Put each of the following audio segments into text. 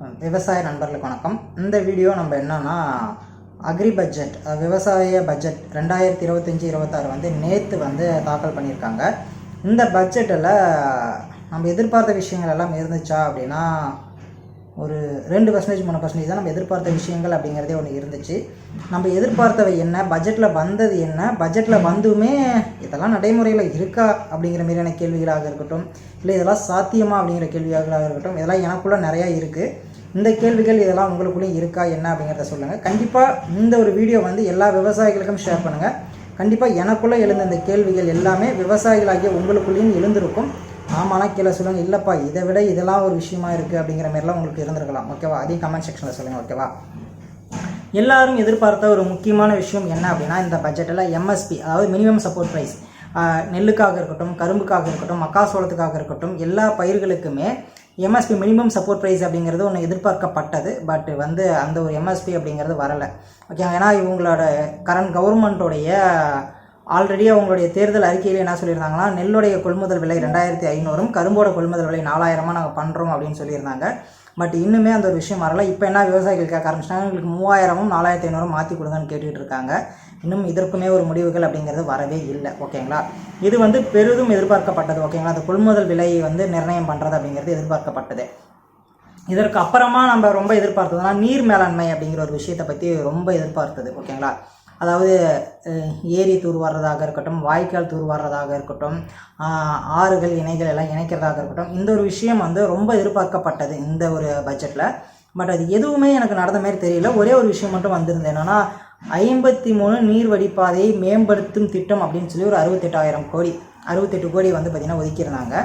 விவசாய நண்பர்களுக்கு வணக்கம். இந்த வீடியோ நம்ம என்னன்னா அக்ரி பட்ஜெட் விவசாய பட்ஜெட் ரெண்டாயிரத்தி இருபத்தஞ்சி இருபத்தாறு வந்து நேற்று வந்து தாக்கல் பண்ணியிருக்காங்க. இந்த பட்ஜெட்டில் நம்ம எதிர்பார்த்த விஷயங்கள் எல்லாம் இருந்துச்சா அப்படின்னா ஒரு ரெண்டு பர்சன்டேஜ் மூணு பர்சன்டேஜ் தான் நம்ம எதிர்பார்த்த விஷயங்கள் அப்படிங்கிறதே ஒன்று இருந்துச்சு. நம்ம எதிர்பார்த்தவை என்ன? பட்ஜெட்டில் வந்தது என்ன? பட்ஜெட்டில் வந்துமே இதெல்லாம் நடைமுறையில் இருக்கா அப்படிங்கிற மாதிரியான கேள்விகளாக இருக்கட்டும் இல்லை இதெல்லாம் சாத்தியமா அப்படிங்கிற கேள்விகளாக இருக்கட்டும் இதெல்லாம் எனக்குள்ளே நிறையா இருக்குது இந்த கேள்விகள் இதெல்லாம் உங்களுக்குள்ளேயும் இருக்கா என்ன அப்படிங்கிறத சொல்லுங்கள் கண்டிப்பாக இந்த ஒரு வீடியோ வந்து எல்லா விவசாயிகளுக்கும் ஷேர் பண்ணுங்கள் கண்டிப்பாக எனக்குள்ளே எழுந்த இந்த கேள்விகள் எல்லாமே விவசாயிகளாகிய உங்களுக்குள்ளேயும் எழுந்திருக்கும். ஆமானா கீழே சொல்லுங்கள் இல்லைப்பா இதை விட இதெல்லாம் ஒரு விஷயமா இருக்குது அப்படிங்கிற மாதிரிலாம் உங்களுக்கு இருந்திருக்கலாம். ஓகேவா அதையும் கமெண்ட் செக்ஷனில் சொல்லுங்கள் ஓகேவா எல்லாரும் எதிர்பார்த்த ஒரு முக்கியமான விஷயம் என்ன அப்படின்னா இந்த பட்ஜெட்டில் எம்எஸ்பி அதாவது மினிமம் சப்போர்ட் ப்ரைஸ் நெல்லுக்காக இருக்கட்டும் கரும்புக்காக இருக்கட்டும் மக்காசோளத்துக்காக இருக்கட்டும் எல்லா பயிர்களுக்குமே எம்எஸ்பி மினிமம் சப்போர்ட் ப்ரைஸ் அப்படிங்கிறது ஒன்று எதிர்பார்க்கப்பட்டது. பட் வந்து அந்த ஒரு எம்எஸ்பி அப்படிங்கிறது வரலை. ஓகே ஏன்னா இவங்களோட கரண்ட் கவர்மெண்ட்டோடைய ஆல்ரெடி அவங்களுடைய தேர்தல் அறிக்கையில் என்ன சொல்லியிருந்தாங்கன்னா நெல்லுடைய கொள்முதல் விலை ரெண்டாயிரத்தி ஐநூறும் கரும்போட கொள்முதல் விலை நாலாயிரமாக நாங்கள் பண்ணுறோம் அப்படின்னு சொல்லியிருந்தாங்க. பட் இன்னுமே அந்த ஒரு விஷயம் வரல. இப்போ என்ன விவசாயிகள் கேட்க ஆரம்பிச்சிட்டாங்க எங்களுக்கு மூவாயிரமும் நாலாயிரத்தி ஐநூறும் மாற்றி கொடுங்கன்னு கேட்டுகிட்டு இருக்காங்க. இன்னும் இதற்குமே ஒரு முடிவுகள் அப்படிங்கிறது வரவே இல்லை. ஓகேங்களா? இது வந்து பெரிதும் எதிர்பார்க்கப்பட்டது. ஓகேங்களா? அந்த கொள்முதல் விலையை வந்து நிர்ணயம் பண்ணுறது அப்படிங்கிறது எதிர்பார்க்கப்பட்டது. இதற்கு அப்புறமா நம்ம ரொம்ப எதிர்பார்த்ததுன்னா நீர் மேலாண்மை அப்படிங்கிற ஒரு விஷயத்தை பற்றி ரொம்ப எதிர்பார்த்தது. ஓகேங்களா? அதாவது ஏரி தூர் இருக்கட்டும் வாய்க்கால் தூர் இருக்கட்டும் ஆறுகள் இணைகள் எல்லாம் இணைக்கிறதாக இருக்கட்டும் இந்த ஒரு விஷயம் வந்து ரொம்ப எதிர்பார்க்கப்பட்டது இந்த ஒரு பட்ஜெட்டில் பட் அது எதுவுமே எனக்கு நடந்த மாதிரி தெரியல. ஒரே ஒரு விஷயம் மட்டும் வந்திருந்தது என்னென்னா ஐம்பத்தி மூணு நீர் வடிப்பாதையை மேம்படுத்தும் திட்டம் அப்படின்னு சொல்லி ஒரு அறுபத்தெட்டாயிரம் கோடி அறுபத்தெட்டு கோடி வந்து பார்த்திங்கன்னா ஒதுக்கியிருந்தாங்க.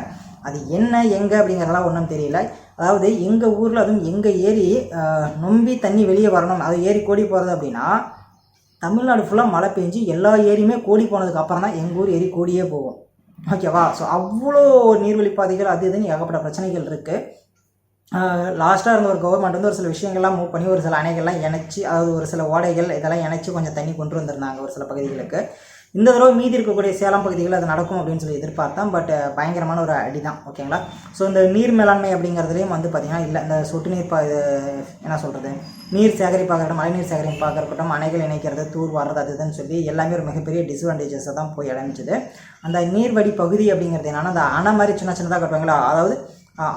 அது என்ன எங்கே அப்படிங்கிறதெல்லாம் ஒன்றும் தெரியல. அதாவது எங்கள் ஊரில் அதுவும் எங்கள் ஏரி நொம்பி தண்ணி வெளியே வரணும் அது ஏரி கோடி போகிறது அப்படின்னா தமிழ்நாடு ஃபுல்லாக மழை பெஞ்சு எல்லா ஏரியுமே கோடி போனதுக்கு அப்புறம் தான் எங்கள் ஊர் ஏரி கோடியே போகும். ஓகேவா ஸோ அவ்வளோ நீர்வழிப்பாதைகள் அது இதுன்னு ஏகப்பட்ட பிரச்சனைகள் இருக்குது லாஸ்ட்டாக இருந்த ஒரு கவர்மெண்ட் வந்து ஒரு சில விஷயங்கள்லாம் மூவ் பண்ணி ஒரு சில அணைகள்லாம் இணைச்சி அதாவது ஒரு சில ஓடைகள் இதெல்லாம் இணைச்சி கொஞ்சம் தண்ணி கொண்டு வந்திருந்தாங்க ஒரு சில பகுதிகளுக்கு. இந்த தடவை மீதி இருக்கக்கூடிய சேலம் பகுதிகளில் அது நடக்கும் அப்படின்னு சொல்லி எதிர்பார்த்தேன். பட் பயங்கரமான ஒரு அடி தான் ஓகேங்களா ஸோ இந்த நீர் மேலாண்மை அப்படிங்கிறதுலையும் வந்து பார்த்திங்கன்னா இல்லை இந்த சொட்டு நீர் பா இது என்ன சொல்கிறது நீர் சேகரிப்பாக மழைநீர் சேகரிப்பாக இருக்கட்டும் அணைகள் இணைக்கிறது தூர் வர்றது அது இதுன்னு சொல்லி எல்லாமே ஒரு மிகப்பெரிய டிஸ்அட்வான்டேஜஸை தான் போய் அடைஞ்சிது. அந்த நீர்வடி பகுதி அப்படிங்கிறது என்னன்னா அந்த அணை மாதிரி சின்ன சின்னதாக கட்டுவாங்களா? அதாவது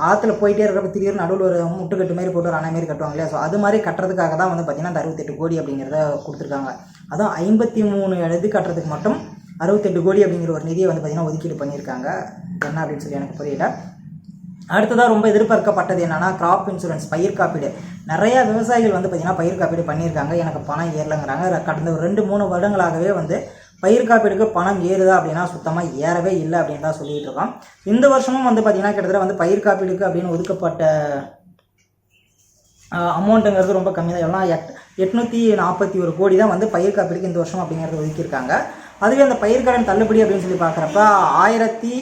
ஆற்றுல போயிட்டே இருக்கிறப்ப திடீர்னு நடுவில் ஒரு முட்டுக்கட்டு மாதிரி போட்டு ஒரு அணை மாதிரி கட்டுவாங்க இல்லையா ஸோ அது மாதிரி கட்டுறதுக்காக தான் வந்து பார்த்திங்கன்னா அந்த அறுபத்தெட்டு கோடி அப்படிங்கிறத கொடுத்துருக்காங்க. அதுவும் ஐம்பத்தி மூணு இது கட்டுறதுக்கு மட்டும் அறுபத்தெட்டு கோடி அப்படிங்கிற ஒரு நிதியை வந்து பார்த்திங்கன்னா ஒதுக்கீடு பண்ணியிருக்காங்க. என்ன அப்படின்னு சொல்லி எனக்கு புரியல. அடுத்ததாக ரொம்ப எதிர்பார்க்கப்பட்டது என்னென்னா கிராப் இன்சூரன்ஸ் பயிர் காப்பீடு. நிறையா விவசாயிகள் வந்து பார்த்திங்கன்னா பயிர் காப்பீடு பண்ணியிருக்காங்க. எனக்கு பணம் ஏறலைங்கிறாங்க. கடந்த ஒரு ரெண்டு மூணு வருடங்களாகவே வந்து பயிர் காப்பீடுக்கு பணம் ஏறுதா அப்படின்னா சுத்தமாக ஏறவே இல்லை அப்படின்னு தான் சொல்லிகிட்டு இருக்கோம் இந்த வருஷமும் வந்து பார்த்திங்கன்னா கிட்டத்தட்ட வந்து பயிர் காப்பீடுக்கு அப்படின்னு ஒதுக்கப்பட்ட அமௌண்ட்டுங்கிறது ரொம்ப கம்மி தான் எல்லாம் எட் எட்நூற்றி நாற்பத்தி ஒரு கோடி தான் வந்து பயிர் காப்பீடுக்கு இந்த வருஷம் அப்படிங்கிறது ஒதுக்கியிருக்காங்க. அதுவே அந்த பயிர்க்கடன் தள்ளுபடி அப்படின்னு சொல்லி பார்க்குறப்ப ஆயிரத்தி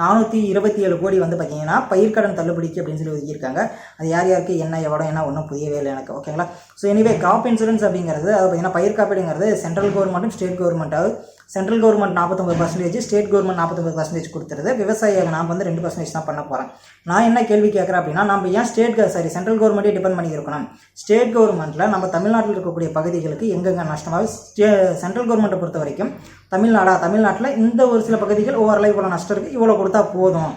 நானூற்றி இருபத்தி ஏழு கோடி வந்து பார்த்தீங்கன்னா பயிர்க்கடன் தள்ளுபடிக்கு அப்படின்னு சொல்லி ஒதுக்கியிருக்காங்க. அது யார் யாருக்கு என்ன எவ்வளோ என்ன ஒன்றும் புரியவே இல்லை எனக்கு. ஓகேங்களா ஸோ எனிவே கிராப் இன்சூரன்ஸ் அப்படிங்கிறது அது பார்த்தீங்கன்னா பயிர் காப்பீடுங்கிறது சென்ட்ரல் கவர்மெண்ட்டும் ஸ்டேட் கவர்மெண்ட்டாவது சென்ட்ரல் கவர்மெண்ட் நாற்பத்தொம்பது பர்சன்டேஜ் ஸ்டேட் கவர்மெண்ட் நாற்பத்தொம்பது பர்சன்டேஜ் கொடுத்துருது. விவசாயிகள் நான் வந்து ரெண்டு பர்சன்டேஜ் தான் பண்ண போகிறேன் நான் என்ன கேள்வி கேட்குறேன் அப்படின்னா நம்ம ஏன் ஸ்டேட் சாரி சென்ட்ரல் கவர்மெண்ட்டே டிபெண்ட் பண்ணி இருக்கணும் ஸ்டேட் கவர்மெண்ட்டில் நம்ம தமிழ்நாட்டில் இருக்கக்கூடிய பகுதிகளுக்கு எங்கெங்க நஷ்டமாக ஸ்டே சென்ட்ரல் கவர்மெண்ட்டை பொறுத்த வரைக்கும் தமிழ்நாடா தமிழ்நாட்டில் இந்த ஒரு சில பகுதிகள் ஓரளவு இவ்வளோ நஷ்டம் இருக்குது இவ்வளோ கொடுத்தா போதும்.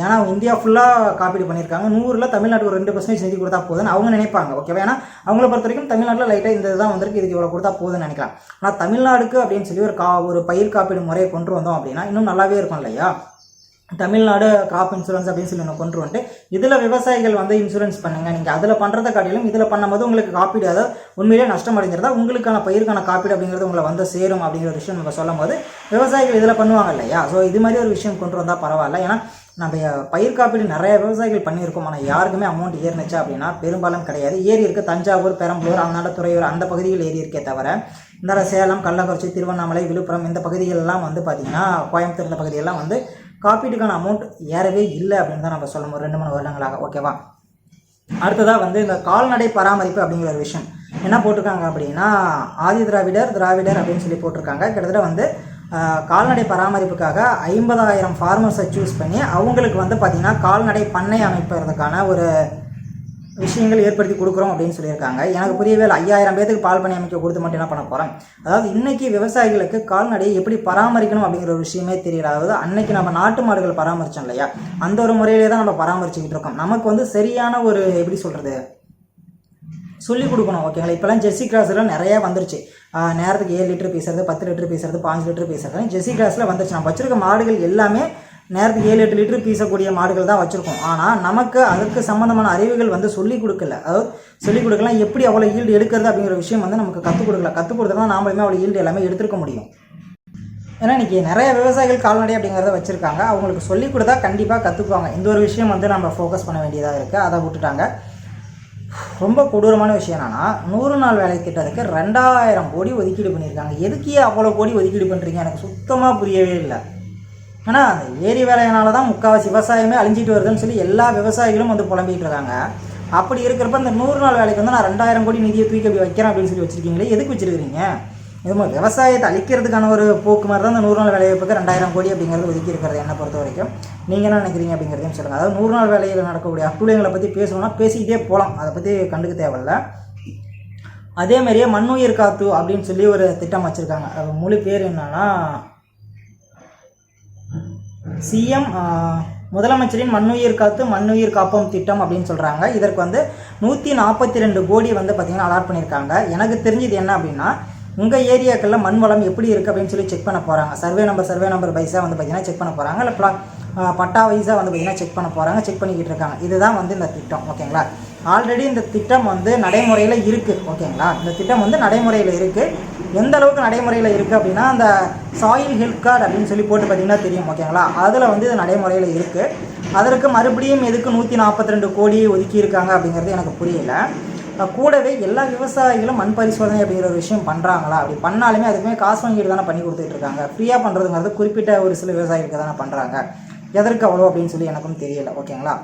ஏன்னா இந்தியா ஃபுல்லாக காப்பீடு பண்ணியிருக்காங்க. நூறில் தமிழ்நாட்டுக்கு ஒரு ரெண்டு பர்சன்டேஜ் நிதி கொடுத்தா போதுன்னு அவங்க நினைப்பாங்க ஓகேவா ஏன்னா அவங்கள பொறுத்த வரைக்கும் தமிழ்நாட்டில் லைட்டாக இந்த இதுதான் வந்திருக்கு. இதுக்கு இவ்வளோ கொடுத்தா போதுன்னு நினைக்கலாம். ஆனால் தமிழ்நாடுக்கு அப்படின்னு சொல்லி ஒரு கா ஒரு பயிர் காப்பீடு முறையை கொண்டு வந்தோம் அப்படின்னா இன்னும் நல்லாவே இருக்கும் இல்லையா? தமிழ்நாடு கிராப் இன்சூரன்ஸ் அப்படின்னு சொல்லி ஒன்று கொண்டு வந்துட்டு இதில் விவசாயிகள் வந்து இன்சூரன்ஸ் பண்ணுங்கள் நீங்கள் அதில் பண்ணுறதை காட்டிலும் இதில் பண்ணும்போது உங்களுக்கு காப்பீடு அதாவது உண்மையிலேயே நஷ்டம் அடைஞ்சிருந்தா உங்களுக்கான பயிருக்கான காப்பீடு அப்படிங்கிறது உங்களை வந்து சேரும் அப்படிங்கிற ஒரு விஷயம் நம்ம சொல்லும் போது விவசாயிகள் இதில் பண்ணுவாங்க இல்லையா? ஸோ இது மாதிரி ஒரு விஷயம் கொண்டு வந்தால் பரவாயில்ல. ஏன்னா நம்ம பயிர் காப்பீடு நிறைய விவசாயிகள் பண்ணியிருக்கோம். ஆனால் யாருக்குமே அமௌண்ட் ஏறினுச்சு அப்படின்னா பெரும்பாலும் கிடையாது. ஏறி இருக்க தஞ்சாவூர் பெரம்பலூர் அந்தாண்ட துறையூர் அந்த பகுதிகள் ஏறி இருக்கே தவிர இந்த சேலம் கள்ளக்குறிச்சி திருவண்ணாமலை விழுப்புரம் இந்த பகுதிகளெல்லாம் வந்து பார்த்திங்கன்னா கோயம்புத்தூர் இந்த பகுதியெல்லாம் வந்து காப்பீட்டுக்கான அமௌண்ட் ஏறவே இல்லை அப்படின்னு தான் நம்ம சொல்ல ஒரு ரெண்டு மூணு வருடங்களாக. ஓகேவா அடுத்ததாக வந்து இந்த கால்நடை பராமரிப்பு அப்படிங்கிற ஒரு விஷயம். என்ன போட்டிருக்காங்க அப்படின்னா ஆதி திராவிடர் திராவிடர் அப்படின்னு சொல்லி போட்டிருக்காங்க. கிட்டத்தட்ட வந்து கால்நடை பராமரிப்புக்காக ஐம்பதாயிரம் ஃபார்மர்ஸை சூஸ் பண்ணி அவங்களுக்கு வந்து பார்த்திங்கன்னா கால்நடை பண்ணை அமைப்பதற்கான ஒரு விஷயங்கள் ஏற்படுத்தி கொடுக்குறோம் அப்படின்னு சொல்லியிருக்காங்க. எனக்கு புரியவே இல்லை. ஐயாயிரம் பேத்துக்கு பால் பண்ணி அமைக்க கொடுத்து மட்டும் என்ன பண்ண போகிறேன் அதாவது இன்னைக்கு விவசாயிகளுக்கு கால்நடையை எப்படி பராமரிக்கணும் அப்படிங்கிற ஒரு விஷயமே தெரியல. அதாவது அன்னைக்கு நம்ம நாட்டு மாடுகள் பராமரிச்சோம் இல்லையா? அந்த ஒரு முறையிலே தான் நம்ம பராமரிச்சுக்கிட்டு இருக்கோம். நமக்கு வந்து சரியான ஒரு எப்படி சொல்கிறது சொல்லி கொடுக்கணும் ஓகேங்களா இப்போலாம் ஜெர்சி கிராஸ்லாம் நிறையா வந்துருச்சு. நேரத்துக்கு ஏழு லிட்டர் பேசுறது பத்து லிட்டர் பேசுறது பாஞ்சு லிட்டர் பேசுறது ஜெர்சி கிராஸில் வந்துருச்சு. நம்ம வச்சிருக்க மாடுகள் எல்லாமே நேரத்துக்கு ஏழு எட்டு லிட்டர் பீசக்கூடிய மாடுகள் தான் வச்சுருக்கோம். ஆனால் நமக்கு அதுக்கு சம்மந்தமான அறிவுகள் வந்து சொல்லி கொடுக்கல. அதாவது சொல்லிக் கொடுக்கலாம். எப்படி அவ்வளோ ஈல்டு எடுக்கிறது அப்படிங்கிற விஷயம் வந்து நமக்கு கற்றுக் கொடுக்கல. கற்றுக் கொடுத்தா தான் நாமளுமே அவ்வளோ ஈல்டு எல்லாமே எடுத்துருக்க முடியும். ஏன்னா இன்றைக்கி நிறைய விவசாயிகள் கால்நடை அப்படிங்கிறத வச்சுருக்காங்க. அவங்களுக்கு சொல்லிக் கொடுத்தா கண்டிப்பாக கற்றுக்குவாங்க இந்த ஒரு விஷயம் வந்து நம்ம ஃபோக்கஸ் பண்ண வேண்டியதாக இருக்குது அதை விட்டுட்டாங்க. ரொம்ப கொடூரமான விஷயம் என்னென்னா நூறு நாள் வேலை திட்டத்துக்கு ரெண்டாயிரம் கோடி ஒதுக்கீடு பண்ணியிருக்காங்க. எதுக்கே அவ்வளோ கோடி ஒதுக்கீடு பண்ணுறீங்க எனக்கு சுத்தமாக புரியவே இல்லை. ஆனால் அந்த ஏரி வேலையினால தான் முக்கால்வாசி விவசாயமே அழிஞ்சிட்டு வருதுன்னு சொல்லி எல்லா விவசாயிகளும் வந்து புலம்பிட்டு இருக்காங்க. அப்படி இருக்கிறப்ப இந்த நூறு நாள் வேலைக்கு வந்து நான் ரெண்டாயிரம் கோடி நிதியை தூக்கி அப்படி வைக்கிறேன் அப்படின்னு சொல்லி வச்சிருக்கீங்களே எதுக்கு வச்சிருக்கிறீங்க? இது மாதிரி விவசாயத்தை அழிக்கிறதுக்கான ஒரு போக்கு மாதிரி தான் இந்த நூறு நாள் வேலைவாய்ப்புக்கு ரெண்டாயிரம் கோடி அப்படிங்கிறது ஒதுக்கி இருக்கிறது என்னை பொறுத்த வரைக்கும். நீங்கள் என்ன நினைக்கிறீங்க அப்படிங்கிறதையும் சொல்லுங்கள் அதாவது நூறு நாள் வேலையில் நடக்கக்கூடிய அட்டுழியங்களை பற்றி பேசணும்னா பேசிக்கிட்டே போகலாம் அதை பற்றி கண்டுக்க தேவையில்ல. அதே மாதிரியே மண்ணுயிர் காத்து அப்படின்னு சொல்லி ஒரு திட்டம் வச்சுருக்காங்க. அது முழு பேர் என்னன்னா சிஎம் முதலமைச்சரின் மண்ணுயிர் காத்து மண்ணுயிர் காப்போம் திட்டம் அப்படின்னு சொல்கிறாங்க இதற்கு வந்து நூற்றி நாற்பத்தி ரெண்டு கோடி வந்து பார்த்திங்கன்னா அலாட் பண்ணியிருக்காங்க. எனக்கு தெரிஞ்சது என்ன அப்படின்னா உங்கள் ஏரியாக்களில் மண் வளம் எப்படி இருக்குது அப்படின்னு சொல்லி செக் பண்ண போகிறாங்க சர்வே நம்பர் சர்வே நம்பர் வைஸாக வந்து பார்த்திங்கன்னா செக் பண்ண போகிறாங்க இல்லை ப்ளா பட்டா வைஸாக வந்து பார்த்திங்கன்னா செக் பண்ண போகிறாங்க செக் பண்ணிக்கிட்டு இருக்காங்க. இதுதான் வந்து இந்த திட்டம். ஓகேங்களா? ஆல்ரெடி இந்த திட்டம் வந்து நடைமுறையில் இருக்குது ஓகேங்களா இந்த திட்டம் வந்து நடைமுறையில் இருக்குது எந்த அளவுக்கு நடைமுறையில் இருக்குது அப்படின்னா அந்த சாயில் ஹெல்த் கார்டு அப்படின்னு சொல்லி போட்டு பார்த்தீங்கன்னா தெரியும். ஓகேங்களா அதில் வந்து இது நடைமுறையில் இருக்குது அதற்கு மறுபடியும் எதுக்கு நூற்றி நாற்பத்தி ரெண்டு கோடி ஒதுக்கியிருக்காங்க அப்படிங்கிறது எனக்கு புரியல. கூடவே எல்லா விவசாயிகளும் மண் பரிசோதனை அப்படிங்கிற ஒரு விஷயம் பண்ணுறாங்களா அப்படி பண்ணாலுமே அதுக்குமே காசு வாங்கிட்டு தானே பண்ணி கொடுத்துட்டு இருக்காங்க. ஃப்ரீயாக பண்ணுறதுங்கிறது குறிப்பிட்ட ஒரு சில விவசாயிகளுக்கு தானே பண்ணுறாங்க எதற்கு அவ்வளோ அப்படின்னு சொல்லி எனக்கும் தெரியல. ஓகேங்களா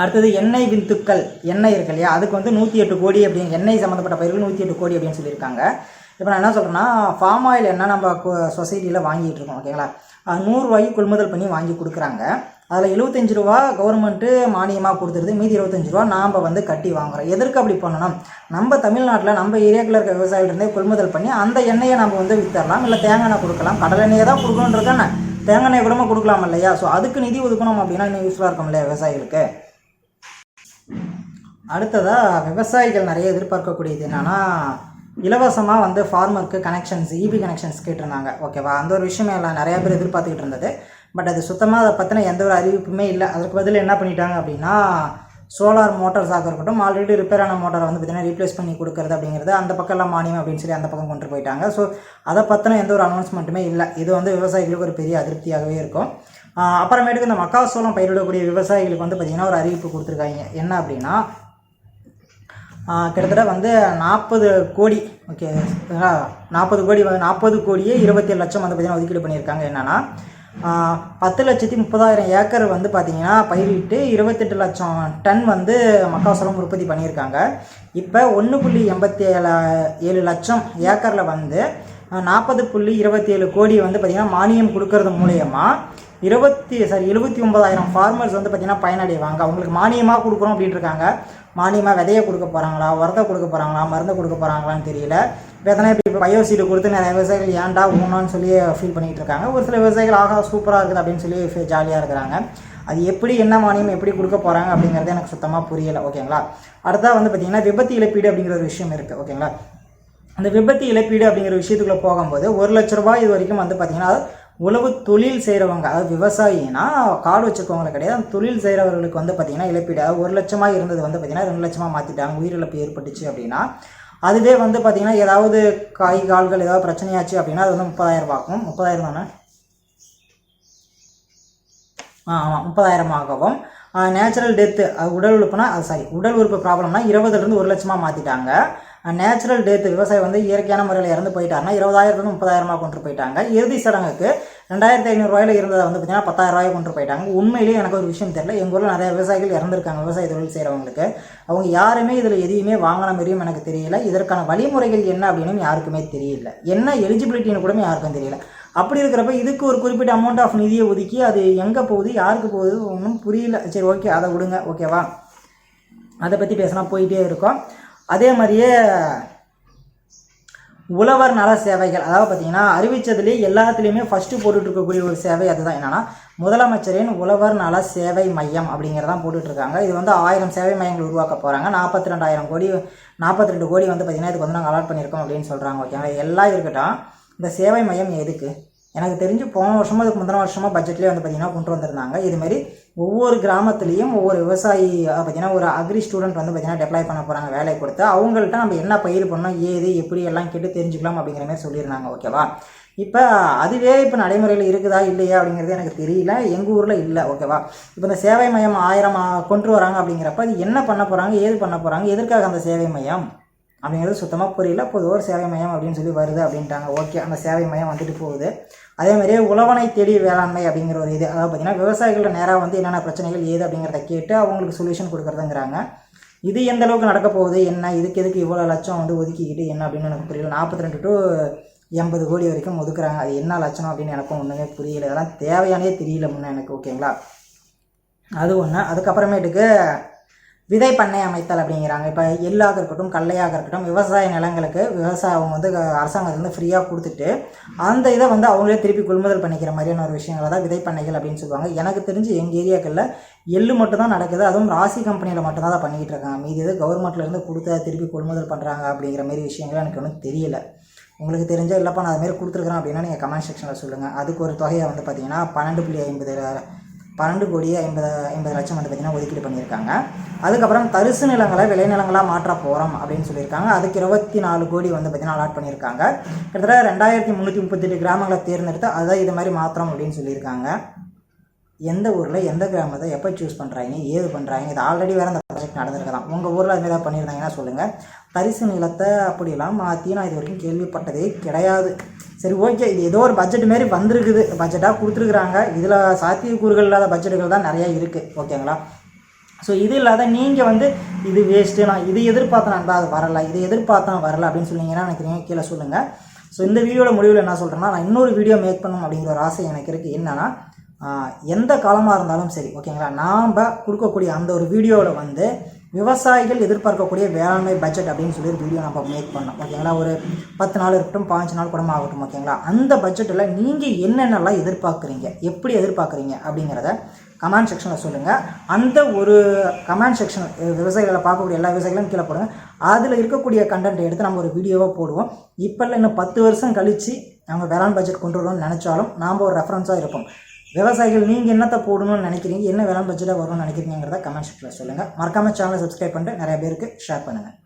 அடுத்தது எண்ணெய் வித்துக்கள் எண்ணெய் இருக்கு இல்லையா? அதுக்கு வந்து நூற்றி எட்டு கோடி அப்படின்னு எண்ணெய் சம்மந்தப்பட்ட பயிர்கள் நூற்றி எட்டு கோடி அப்படின்னு சொல்லியிருக்காங்க. இப்போ நான் என்ன சொல்கிறேன்னா ஃபார்ம் ஆயில் என்ன நம்ம சொசைட்டியில் வாங்கிட்டு இருக்கோம் ஓகேங்களா நூறுரூவாய்க்கு கொள்முதல் பண்ணி வாங்கி கொடுக்குறாங்க. அதில் எழுபத்தஞ்சு ரூபா கவர்மெண்ட்டு மானியமாக கொடுத்துருது மீதி இருபத்தஞ்சு ரூபா நாம் வந்து கட்டி வாங்குறோம். எதற்கு அப்படி பண்ணணும்? நம்ம தமிழ்நாட்டில் நம்ம ஏரியாக்கில் இருக்க விவசாயிகிட்டே கொள்முதல் பண்ணி அந்த எண்ணெயை நம்ம வந்து வித்தரலாம் இல்லை தேங்காய் எண்ணெய் கொடுக்கலாம். கடலை எண்ணெயை தான் கொடுக்கணுன்றதானே தேங்காய் எண்ணெய் கூடமா கொடுக்கலாம் இல்லையா? ஸோ அதுக்கு நிதி ஒதுக்கணும் அப்படின்னா இன்னும் யூஸ்ஃபுல்லாக இருக்கும் இல்லையா விவசாயிகளுக்கு? அடுத்ததாக விவசாயிகள் நிறைய எதிர்பார்க்கக்கூடியது என்னென்னா இலவசமாக வந்து ஃபார்மருக்கு கனெக்ஷன்ஸ் இபி கனெக்ஷன்ஸ் கேட்டிருந்தாங்க. ஓகேவா அந்த ஒரு விஷயமே இல்லை. நிறையா பேர் எதிர்பார்த்துக்கிட்டு இருந்தது. பட் அது சுத்தமாக அதை பற்றின எந்த ஒரு அறிவிப்புமே இல்லை. அதுக்கு பதில் என்ன பண்ணிட்டாங்க அப்படின்னா சோலார் மோட்டார்ஸாக இருக்கட்டும் ஆல்ரெடி ரிப்பேர் ஆன மோட்டாரை வந்து பார்த்தீங்கன்னா ரீப்ளேஸ் பண்ணி கொடுக்குறது அப்படிங்கிறது அந்த பக்கம்லாம் மானியம் அப்படின்னு சொல்லி அந்த பக்கம் கொண்டு போயிட்டாங்க. ஸோ அதை பற்றின எந்த ஒரு அனௌன்ஸ்மெண்ட்டுமே இல்லை. இது வந்து விவசாயிகளுக்கு ஒரு பெரிய அதிருப்தியாகவே இருக்கும். அப்புறமேட்டுக்கு இந்த மக்காசோளம் பயிரிடக்கூடிய விவசாயிகளுக்கு வந்து பார்த்திங்கன்னா ஒரு அறிவிப்பு கொடுத்துருக்காங்க. என்ன அப்படின்னா கிட்டத்தட்ட வந்து நாற்பது கோடி ஓகே நாற்பது கோடி வந்து நாற்பது கோடியே இருபத்தேழு லட்சம் வந்து பார்த்திங்கன்னா ஒதுக்கீடு பண்ணியிருக்காங்க. என்னென்னா பத்து லட்சத்தி முப்பதாயிரம் ஏக்கர் வந்து பார்த்திங்கன்னா பயிரிட்டு இருபத்தெட்டு லட்சம் டன் வந்து மக்காசோளம் உற்பத்தி பண்ணியிருக்காங்க. இப்போ ஒன்று புள்ளி எண்பத்தி ஏழு ஏழு லட்சம் ஏக்கரில் வந்து நாற்பது புள்ளி இருபத்தி ஏழு கோடி வந்து பார்த்திங்கன்னா மானியம் கொடுக்கறது மூலயமா இருபத்தி சாரி எழுபத்தி ஒன்பதாயிரம் ஃபார்மர்ஸ் வந்து பார்த்திங்கன்னா பயனடைவாங்க. அவங்களுக்கு மானியமாக கொடுக்குறோம் அப்படின்ட்டு இருக்காங்க. மானியமாக விதையை கொடுக்க போகிறாங்களா உரத்தை கொடுக்க போகிறாங்களா மருந்தை கொடுக்க போகிறாங்களான்னு தெரியல. இப்போ எத்தனை இப்போ பயோசீடு கொடுத்து நிறைய விவசாயிகள் ஏன்டா ஊனான்னு சொல்லி ஃபீல் பண்ணிகிட்டு இருக்காங்க. ஒரு சில விவசாயிகள் ஆகா சூப்பராக இருக்குது அப்படின்னு சொல்லி ஜாலியாக இருக்கிறாங்க. அது எப்படி என்ன மானியம் எப்படி கொடுக்க போகிறாங்க அப்படிங்கிறது எனக்கு சுத்தமாக புரியலை ஓகேங்களா? அடுத்தா வந்து பார்த்திங்கன்னா விபத்து இழப்பீடு அப்படிங்கிற ஒரு விஷயம் இருக்குது ஓகேங்களா? அந்த விபத்து இழப்பீடு அப்படிங்கிற விஷயத்துக்குள்ளே போகும்போது ஒரு லட்ச ரூபாய் இது வரைக்கும் வந்து பார்த்திங்கன்னா உழவு தொழில் செய்கிறவங்க அதாவது விவசாயினா காடு வச்சுருக்கவங்களுக்கு கிடையாது. தொழில் செய்கிறவர்களுக்கு வந்து பார்த்திங்கன்னா இழப்பீடு. அதாவது ஒரு லட்சமாக இருந்தது வந்து பார்த்திங்கன்னா ரெண்டு லட்சமாக மாற்றிட்டாங்க உயிரிழப்பு ஏற்பட்டுச்சு அப்படின்னா. அதுவே வந்து பார்த்திங்கன்னா ஏதாவது காய் கால்கள் ஏதாவது பிரச்சனையாச்சு அப்படின்னா அது வந்து முப்பதாயிரம் ஆகும். முப்பதாயிரம் தானே? ஆ ஆமாம் முப்பதாயிரமாகவும் நேச்சுரல் டெத்து உடல் உறுப்புனா அது சாரி உடல் உறுப்பு ப்ராப்ளம்னா இருபதுலேருந்து ஒரு லட்சமாக மாற்றிட்டாங்க நேச்சுரல் டெத்து விவசாயி வந்து இயற்கையான முறையில் இறந்து போயிட்டாருன்னா இருபதாயிரத்துலேருந்து முப்பதாயிரமாக கொண்டு போயிட்டாங்க. இறுதி சடங்குக்கு ரெண்டாயிரத்தி ஐநூறுரூவாயில் இருந்ததை வந்து பார்த்தீங்கன்னா பத்தாயிரம் ரூபாய் கொண்டு போயிட்டாங்க. உண்மையிலேயே எனக்கு ஒரு விஷயம் தெரியல. எங்கள் ஊரில் நிறைய விவசாயிகள் இறந்துருக்காங்க விவசாய தொழில் செய்கிறவங்களுக்கு அவங்க யாருமே இதில் எதையுமே வாங்கின மாதிரியும் எனக்கு தெரியல. இதற்கான வழிமுறைகள் என்ன அப்படின்னு யாருக்குமே தெரியல. என்ன எலிஜிபிலிட்டின்னு கூட யாருக்கும் தெரியல. அப்படி இருக்கிறப்ப இதுக்கு ஒரு குறிப்பிட்ட அமௌண்ட் ஆஃப் நிதியை ஒதுக்கி அது எங்கே போகுது யாருக்கு போகுது ஒன்றும் புரியல. சரி ஓகே அதை விடுங்க ஓகேவா அதை பற்றி பேசினா போயிட்டே இருக்கோம். அதே மாதிரியே உழவர் நல சேவைகள். அதாவது பார்த்தீங்கன்னா அறிவித்ததுலேயே எல்லாத்துலேயுமே ஃபஸ்ட்டு போட்டுட்ருக்கக்கூடிய ஒரு சேவை அதுதான். என்னென்னா முதலமைச்சரின் உழவர் நல சேவை மையம் அப்படிங்கிறதான் போட்டுட்ருக்காங்க இது வந்து ஆயிரம் சேவை மையங்கள் உருவாக்க போகிறாங்க நாற்பத்தி ரெண்டாயிரம் கோடி நாற்பத்தி ரெண்டு கோடி வந்து பார்த்திங்கன்னா இதுக்கு வந்து நாங்கள் அலாட் பண்ணியிருக்கோம் அப்படின்னு சொல்கிறாங்க ஓகேங்களா எல்லாம் இருக்கட்டும் இந்த சேவை மையம் எதுக்கு? எனக்கு தெரிஞ்சு போன வருஷமோ அதுக்கு முந்தின வருஷமாக பட்ஜெட்லேயே வந்து பார்த்திங்கன்னா கொண்டு வந்திருந்தாங்க. இதுமாரி ஒவ்வொரு கிராமத்துலேயும் ஒவ்வொரு விவசாயி பார்த்தீங்கன்னா ஒரு அக்ரி ஸ்டூடெண்ட் வந்து பார்த்தீங்கன்னா டெப்ளை பண்ண போகிறாங்க வேலை கொடுத்து. அவங்கள்ட்ட நம்ம என்ன பயிர் பண்ணோம் ஏது எப்படி எல்லாம் கேட்டு தெரிஞ்சுக்கலாம் அப்படிங்கிற மாதிரி சொல்லியிருந்தாங்க ஓகேவா இப்போ அதுவே இப்போ நடைமுறையில் இருக்குதா இல்லையா அப்படிங்கிறது எனக்கு தெரியல. எங்கள் ஊரில் இல்லை ஓகேவா இப்போ இந்த சேவை மையம் ஆயிரம் கொண்டு வராங்க அப்படிங்கிறப்ப அது என்ன பண்ண போகிறாங்க ஏது பண்ண போகிறாங்க எதற்காக அந்த சேவை மையம்? அப்படிங்கிறது சுத்தமாக புரியல. பொதுவாக ஒரு சேவை மையம் அப்படின்னு சொல்லி வருது அப்படின்ட்டாங்க. ஓகே அந்த சேவை மையம் வந்துட்டு போகுது. அதே மாதிரியே உழவனை தேடி வேளாண்மை அப்படிங்கிற ஒரு இது. அதாவது பார்த்தீங்கன்னா விவசாயிகளோட நேராக வந்து என்னென்ன பிரச்சனைகள் ஏது அப்படிங்கிறத கேட்டு அவங்களுக்கு சொல்யூஷன் கொடுக்குறதுங்கிறாங்க. இது எந்த அளவுக்கு நடக்க போகுது என்ன இதுக்கு எதுக்கு இவ்வளோ லட்சம் வந்து ஒதுக்கிக்கிட்டு என்ன அப்படின்னு எனக்கு புரியல. நாற்பத்தி ரெண்டு டு எண்பது கோடி வரைக்கும் ஒதுக்குறாங்க. அது என்ன லட்சணம் அப்படின்னு எனக்கும் ஒன்றுமே புரியல. இதெல்லாம் தேவையானே தெரியல முன்னே எனக்கு ஓகேங்களா? அது ஒன்று அதுக்கப்புறமேட்டுக்கு விதை பண்ணை அமைத்தல் அப்படிங்கிறாங்க. இப்போ எள்ளாக இருக்கட்டும் கடலையாக இருக்கட்டும் விவசாய நிலங்களுக்கு விவசாயம் வந்து அரசாங்கம் வந்து ஃப்ரீயாக கொடுத்துட்டு அந்த இதை வந்து அவங்களே திருப்பி கொள்முதல் பண்ணிக்கிற மாதிரியான ஒரு விஷயங்களை தான் விதை பண்ணைகள் அப்படின்னு சொல்லுவாங்க. எனக்கு தெரிஞ்சு எங்கள் ஏரியாக்களில் எள்ளு மட்டும் தான் நடக்குது. அதுவும் ராசி கம்பெனியில் மட்டும்தான் அதை பண்ணிக்கிட்டு இருக்காங்க. மீதி இது கவர்மெண்ட்லேருந்து கொடுத்து அதை திருப்பி கொள்முதல் பண்ணுறாங்க அப்படிங்கிற மாதிரி விஷயங்கள் எனக்கு ஒன்றும் தெரியல. உங்களுக்கு தெரிஞ்ச இல்லைப்பா நான் அதுமாரி கொடுத்துருக்குறேன் அப்படின்னா நீங்கள் கமெண்ட் செக்ஷனில் சொல்லுங்கள் அதுக்கு ஒரு தொகையை வந்து பார்த்தீங்கன்னா பன்னெண்டு புள்ளி ஐம்பது பன்னெண்டு கோடி ஐம்பது ஐம்பது லட்சம் வந்து பார்த்திங்கன்னா ஒதுக்கீடு பண்ணியிருக்காங்க. அதுக்கப்புறம் தரிசு நிலங்களை விளைநிலங்களாக மாற்ற போகிறோம் அப்படின்னு சொல்லியிருக்காங்க. அதுக்கு இருபத்தி நாலு கோடி வந்து பார்த்திங்கன்னா அலாட் பண்ணியிருக்காங்க. கிட்டத்தட்ட ரெண்டாயிரத்தி முந்நூற்றி முப்பத்தெட்டு கிராமங்களை தேர்ந்தெடுத்து அதை இது மாதிரி மாத்திரம் அப்படின்னு சொல்லியிருக்காங்க. எந்த ஊரில் எந்த கிராமத்தை எப்போ சூஸ் பண்ணுறாங்க ஏது பண்ணுறாங்க இது ஆல்ரெடி வேறு அந்த நடந்திருக்கலாம். உங்கள் ஊரில் அதுமாதிரி ஏதாவது பண்ணியிருந்தாங்கன்னா சொல்லுங்கள் தரிசு நிலத்தை அப்படிலாம் மாற்றி நான் இது வரைக்கும் கேள்விப்பட்டதே கிடையாது. சரி ஓகே. இது ஏதோ ஒரு பட்ஜெட் மாரி வந்திருக்குது. பட்ஜெட்டாக கொடுத்துருக்குறாங்க. இதில் சாத்தியக்கூறுகள் இல்லாத பட்ஜெட்டுகள் தான் நிறையா இருக்குது ஓகேங்களா ஸோ இது இல்லாத நீங்கள் வந்து இது வேஸ்ட்டு நான் இது எதிர்பார்த்தேன் நண்பா அது வரல. இது எதிர்பார்த்தேன் வரல அப்படின்னு சொன்னீங்கன்னா எனக்கு நீங்கள் கீழே சொல்லுங்கள் ஸோ இந்த வீடியோட முடிவில் என்ன சொல்கிறேன்னா நான் இன்னொரு வீடியோ மேக் பண்ணணும் அப்படிங்கிற ஒரு ஆசை எனக்கு இருக்குது என்னென்னா எந்த காலமாக இருந்தாலும் சரி ஓகேங்களா? நாம் கொடுக்கக்கூடிய அந்த ஒரு வீடியோவில் வந்து விவசாயிகள் எதிர்பார்க்கக்கூடிய வேளாண்மை பட்ஜெட் அப்படின்னு சொல்லி ஒரு வீடியோ நம்ம மேக் பண்ணோம் ஓகேங்களா? ஒரு பத்து நாள் இருக்கட்டும் பாஞ்சு நாள் கூட ஆகட்டும் ஓகேங்களா? அந்த பட்ஜெட்டில் நீங்கள் என்னென்னலாம் எதிர்பார்க்குறீங்க எப்படி எதிர்பார்க்குறீங்க அப்படிங்கிறத கமெண்ட் செக்ஷனில் சொல்லுங்கள் அந்த ஒரு கமெண்ட் செக்ஷன் விவசாயிகளை பார்க்கக்கூடிய எல்லா விவசாயிகளும் கீழே போடுங்க. அதில் இருக்கக்கூடிய கண்டென்ட் எடுத்து நம்ம ஒரு வீடியோவாக போடுவோம். இப்போல்லாம் இன்னும் பத்து வருஷம் கழித்து அவங்க வேளாண் பட்ஜெட் கொண்டு வரணும்னு நினச்சாலும் நாம் ஒரு ரெஃபரன்ஸாக இருப்போம். விவசாயிகள் நீங்கள் என்னத்தை போடணும்னு நினைக்கிறீங்க? என்ன வேளாண் பட்ஜெட்டாக வரும்னு நினைக்கிறீங்கிறத கமெண்ட் செக்ஷனில் சொல்லுங்கள் மறக்காமல் சேனலை சப்ஸ்கிரைப் பண்ணிட்டு நிறைய பேருக்கு ஷேர் பண்ணுங்கள்